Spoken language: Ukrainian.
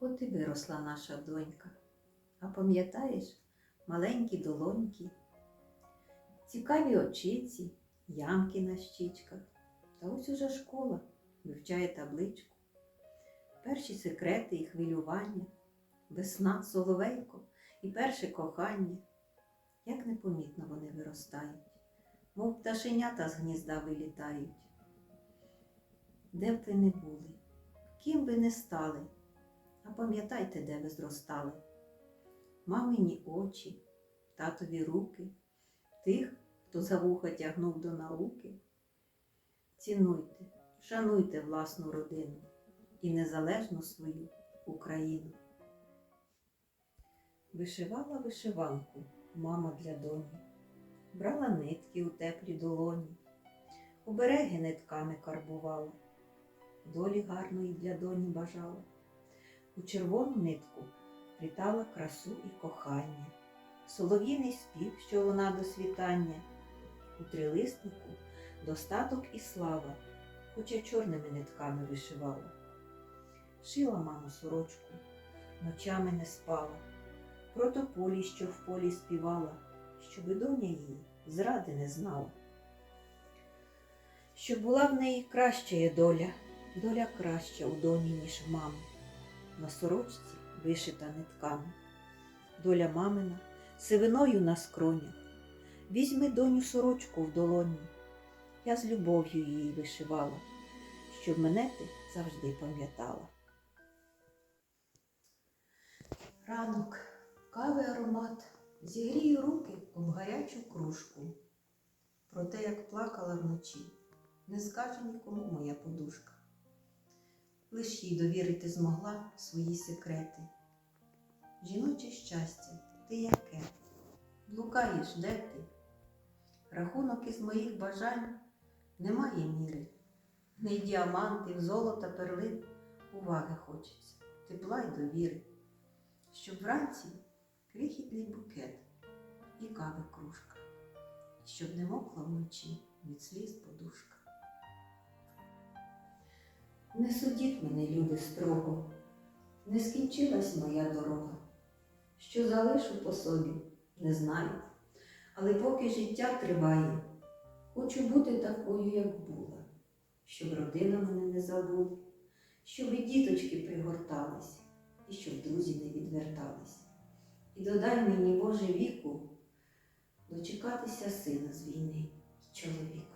От і виросла наша донька. А пам'ятаєш маленькі долоньки, цікаві очиці, ямки на щічках. Та ось уже школа вивчає табличку. Перші секрети і хвилювання, весна, соловейко і перше кохання. Як непомітно вони виростають, мов пташенята з гнізда вилітають. Де б ви не були, ким ви не стали, а пам'ятайте, де ви зростали. Мамині очі, татові руки, тих, хто за вуха тягнув до науки. Цінуйте, шануйте власну родину і незалежну свою Україну. Вишивала вишиванку мама для доні, брала нитки у теплі долоні, обереги нитками карбувала, долі гарної для доні бажала. У червону нитку плітала красу і кохання, солов'їний спів, що луна до світання, у трилиснику достаток і слава, хоча чорними нитками вишивала. Шила маму сорочку, ночами не спала, про тополі, що в полі співала, щоби доня її зради не знала. Щоб була в неї краща доля, доля краща у доні, ніж в мами, на сорочці вишита нитками. Доля мамина сивиною на скронях. Візьми доню сорочку в долоні. Я з любов'ю її вишивала, щоб мене ти завжди пам'ятала. Ранок, кави аромат, зігрію руки об гарячу кружку. Про те, як плакала вночі, не скаже нікому моя подушка. Лиш їй довірити змогла свої секрети. Жіноче щастя, ти яке? Блукаєш, де ти? Рахунок із моїх бажань немає міри. Не й діамантів, золота, перлин, уваги хочеться, тепла й довіри. Щоб вранці крихітний букет і кави кружка, щоб не мокла вночі від сліз подушка. Не судіть мене, люди, строго, не скінчилась моя дорога. Що залишу по собі, не знаю, але поки життя триває, хочу бути такою, як була, щоб родина мене не забула, щоб і діточки пригортались, і щоб друзі не відвертались. І додай мені, Боже, віку, дочекатися сина з війни, чоловіка. Дай.